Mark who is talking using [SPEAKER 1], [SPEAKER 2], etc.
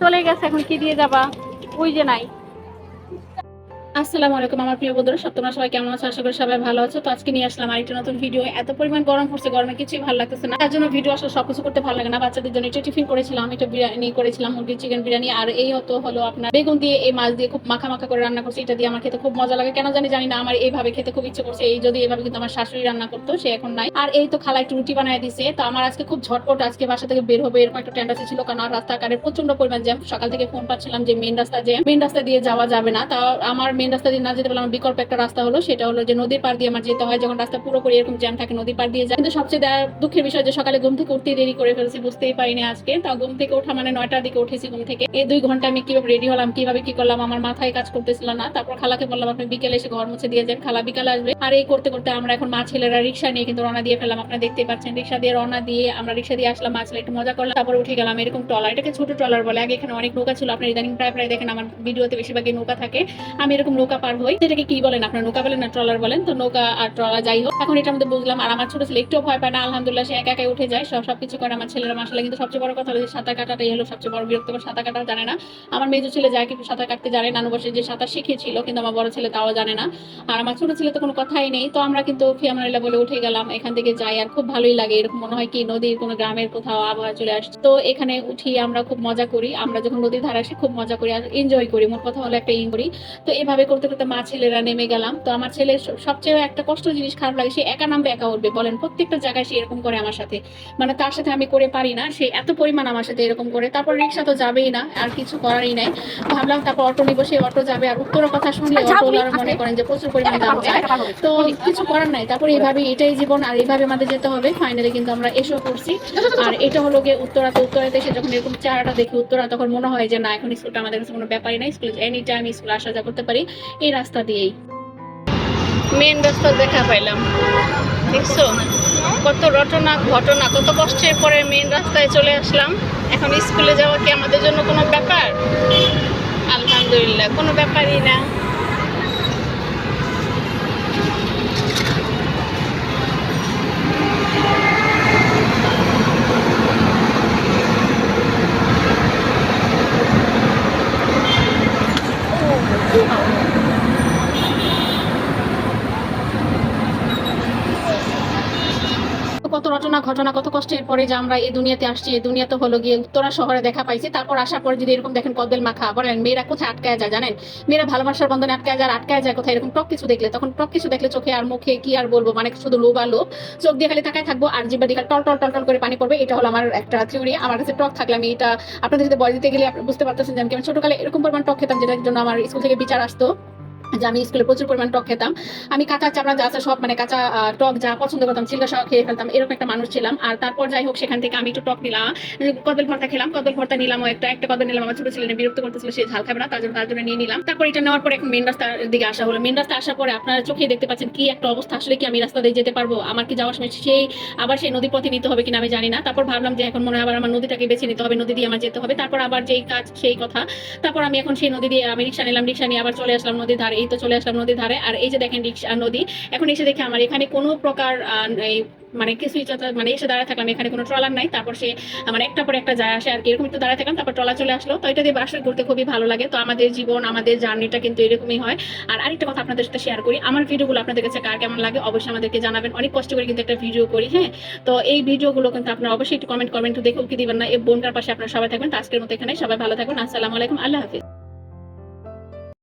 [SPEAKER 1] চলে গেছে এখন কি দিয়ে যাবা? ওই যে নাই। আসসালামু আলাইকুম আমার প্রিয় বন্ধুরা, সব সবাই কেমন আছো? আশা করি সবাই ভালো আছো। তো আজকে নিয়ে আসলাম আরেকটা নতুন ভিডিও এত পরিমাণ গরম পড়ছে, গরমে কিছুই ভালো লাগতেছে না। তার জন্য ভিডিও আসলে সবকিছু করতে ভালো লাগে না। বাচ্চাদের জন্য এটা টিফিন করেছিলাম এটা বিরিয়ানি করেছিলাম, মুরগির চিকেন বিরিয়ানি, আর এই হতো হলো আপনার বেগুন দিয়ে, এই মাছ দিয়ে খুব মাখা মাখা করে রান্না করছি। এটা দিয়ে আমার খেতে খুব মজা লাগে। কেন জানি জানি না, আমার এইভাবে খেতে খুব ইচ্ছে করছে। এই যদি এইভাবে কিন্তু আমার শাশুড়ি রান্না করতো, সে এখন নাই। আর এই তো খালা একটু রুটি বানিয়ে দিছে। তো আমার আজকে খুব ঝটপট আজকে বাসা থেকে বের হবে, এরকম একটা টেন্ডাসি ছিল। কারণ রাস্তাঘাটে প্রচণ্ড পরিমাণ জ্যাম সকাল থেকে ফোন পাচ্ছিলাম যে মেন রাস্তা জ্যাম মেন রাস্তা দিয়ে যাওয়া যাবে না। তা আমার মেন রাস্তা দিয়ে না যেতে পারলাম বিকল্প একটা রাস্তা হলো, সেটা হলো যে নদীর পার দিয়ে আমার যেতে হয়। যখন রাস্তা পুরোপুরি এরকম জ্যাম থাকে, নদীর পার দিয়ে যায়। কিন্তু সবচেয়ে দুঃখের বিষয় যে সকালে ঘুম থেকে উঠতে দেরি করে ফেলছি, বুঝতেই পারিনি আজকে। তা ঘুম থেকে ওঠা মানে নয়টার দিকে উঠেছি ঘুম থেকে। এই দুই ঘণ্টা আমি কীভাবে রেডি হলাম, কীভাবে কি করলাম, আমার মাথায় কাজ করতেছিল না। তারপর খালাকে বললাম, আপনি বিকেলে এসে ঘর মুছে দিয়ে যান, খালা বিকালে আসবে। আর এই করতে করতে আমরা এখন মা ছেলেরা রিক্সা নিয়ে কিন্তু রওনা দিয়ে ফেললাম। আপনারা দেখতেই পাচ্ছেন, রিক্সা দিয়ে রওনা দিয়ে আমরা রিক্সা দিয়ে আসলাম, মা ছেলে একটু মজা করলাম। তারপর উঠে গেলাম এরকম ট্রলার। এটাকে ছোট ট্রলার বলে। আগে এখানে অনেক নৌকা ছিল। আপনার ইদানিং প্রায় প্রায় দেখেন আমার ভিডিওতে বেশিরভাগই নৌকা থাকে। আমি এরকম নৌকা পার হই। সেটাকে কি বলেন আপনার? নৌকা বলেন না ট্রলার বলেন? তো নৌকা আর ট্রলার যাই হোক। এখন এটা আমাদের বুঝলাম, আর আমার ছোট ছেলে একটু ভয় পায় না। আলহামদুলিল্লাহ, সে একা একাই উঠে যায়। সব, সবকিছু করে আমার ছেলেরা। মাসালে কিন্তু সবচেয়ে বড় কথা হলো যে সাঁতার কাটাটাই হলো সবচেয়ে বড় বিরক্তকর। সাঁতার কাটা জানে না। আমার মেজো ছেলে যায় কিন্তু সাঁতার কাটতে জানে। নানু বসে যে সাঁতার শিখেছিল কিন্তু আমার বড় ছেলে তাও জানে না। আর আমার ছোট ছেলে তো কোনো কথাই নেই। তো আমরা কিন্তু ফিয়ামারিলা বলে উঠে গেলাম, এখান থেকে যাই। আর খুব ভালোই লাগে। এরকম মনে হয় কি, নদীর কোনো গ্রামের কোথাও আবহাওয়া চলে আসছে। তো এখানে উঠি আমরা খুব মজা করি। আমরা যখন নদীর ধারে আসি, খুব মজা করি আর এনজয় করি। মোট কথা হলো একটা করি। তো এভাবে করতে করতে মা ছেলেরা নেমে গেলাম। তো আমার ছেলে সবচেয়ে একটা কষ্ট জিনিস খারাপ লাগে সে একা নামবে একা উঠবে। বলেন প্রত্যেকটা জায়গায় সে এরকম করে আমার সাথে। মানে তার সাথে আমি করে পারি না সে এত পরিমাণ আমার সাথে এরকম করে। তারপর রিক্সা তো যাবেই না আর কিছু করারই নাই। ভাবলাম তারপর অটো নিবো সেই অটো যাবে। আর উত্তরের কথা শুনলে অটো মনে করেন যে প্রচুর পরিমাণে দাম চায়। তো কিছু করার নাই। তারপরে এইভাবে এটাই জীবন আর এইভাবে আমাদের যেতে হবে। ফাইনালি কিন্তু আমরা এসেও করছি। আর এটা হলো গিয়ে উত্তরাতে উত্তরাতে এসে যখন এরকম চেহারাটা দেখি উত্তরা তখন মনে হয় যে না এখন স্কুলটা আমাদের কাছে কোনো ব্যাপারই নাই। স্কুলে এনি টাইম স্কুল আসা যা করতে পারি। এই রাস্তা দিয়েই। মেন রাস্তা দেখা পাইলাম। দেখছ? কত রটনা ঘটনা, কত কষ্টের পরে মেন রাস্তায় চলে আসলাম। এখন স্কুলে যাওয়া কি আমাদের জন্য কোনো ব্যাপার? আলহামদুলিল্লাহ, কোনো ব্যাপারই না। কত রচনা, ঘটনা, কত কষ্টের পরে যে আমরা এই দুনিয়াতে আসছি, এই দুনিয়াতে হলো গিয়ে উত্তরা শহরে দেখা পাইছি। তারপর আসার পরে যদি এরকম দেখেন কদবেল মাখা, বলেন মেয়েরা কোথায় আটকায় যায় জানেন? মেয়েরা ভালোবাসার বন্ধনে আটকায় যায় আটকায় যায় কোথায়? এরকম টক কিছু দেখলে, তখন টক কিছু দেখলে চোখে আর মুখে কি আর বলব? মানে শুধু লোভ আর লোভ। চোখ দিয়ে খালি তাকায় থাকব আর জিব্বা দিয়ে টল টল টল টল করে পানি পড়বে। এটা হলো আমার একটা থিওরি আমার কাছে টক থাকলে আমি এটা, আপনাদের সাথে বয় দিতে গেলে বুঝতে পারতেছেন যে আমি ছোটকালে এরকম পরিমাণ টক খেতাম, যেটার জন্য আমার স্কুল থেকে বিচার আসতো। যে আমি স্কুলে প্রচুর পরিমাণ টক খেতাম। আমি কাঁচা চাপড়া যা আছে সব মানে কাঁচা টক যা পছন্দ করতাম চিল্কা সহ খেয়ে ফেলতাম, এরকম একটা মানুষ ছিলাম। আর তারপর যাই হোক, সেখান থেকে আমি একটু টক নিলাম। কদল ভর্তা খেলাম কদল ভর্তা নিলাম একটা একটা কদল নিলাম, আমার ছোট ছেলে বিরক্ত করতেছিল, সে ঝাল খাবে না, তার জন্য তার জন্য নিয়ে নিলাম। তারপর এটা নেওয়ার পরে এখন মেন রাস্তার দিকে আসা হলো। মেন রাস্তা আসার পরে আপনারা চোখে দেখতে পাচ্ছেন কি একটা অবস্থা, আসলে কি আমি রাস্তা দিয়ে যেতে পারব? আমার কি যাওয়ার সময় সেই, আবার সেই নদী পথে নিতে হবে কিনা আমি জানি না। তারপর ভাবলাম যে এখন মনে হয় আবার আমার নদীটাকে বেছে নিতে হবে, নদী দিয়ে আমার যেতে হবে। তারপর আবার যেই কাজ, সেই কথা। তারপর আমি এখন সেই নদী দিয়ে আমি রিক্সা নিলাম, রিক্সা নিয়ে আবার চলে আসলাম নদীর ধারে। এই তো চলে আসলাম নদীর ধারে। আর এই যে দেখেন রিক্সা, নদী, এখন এসে দেখে আমার এখানে কোনো প্রকার মানে কিছুই মানে এসে দাঁড়ায় থাকলাম এখানে কোনো ট্রলার নাই, তারপর সে আমার একটা পর একটা যায় আসে আর কি এরকম একটু দাঁড়ায় থাকলাম, তারপর ট্রলার চলে আসলো। তো এটা দিয়ে আসলে ঘুরতে খুবই ভালো লাগে। তো আমাদের জীবন, আমাদের জার্নিটা কিন্তু এরকমই হয়। আর আরেকটা কথা আপনাদের সাথে শেয়ার করি, আমার ভিডিওগুলো আপনাদের কাছে কার কেমন লাগে অবশ্যই আমাদেরকে জানাবেন। অনেক কষ্ট করে কিন্তু একটা ভিডিও করি হ্যাঁ? তো এই ভিডিওগুলো কিন্তু আপনারা অবশ্যই একটু কমেন্ট করবেন একটু দেখেও কি দিবেন না। এই বোনটার পাশে আপনারা সবাই থাকবেন। তো আজকের মতো এখানে সবাই ভালো থাকবেন আসসালামু আলাইকুম। আল্লাহ হাফিজ।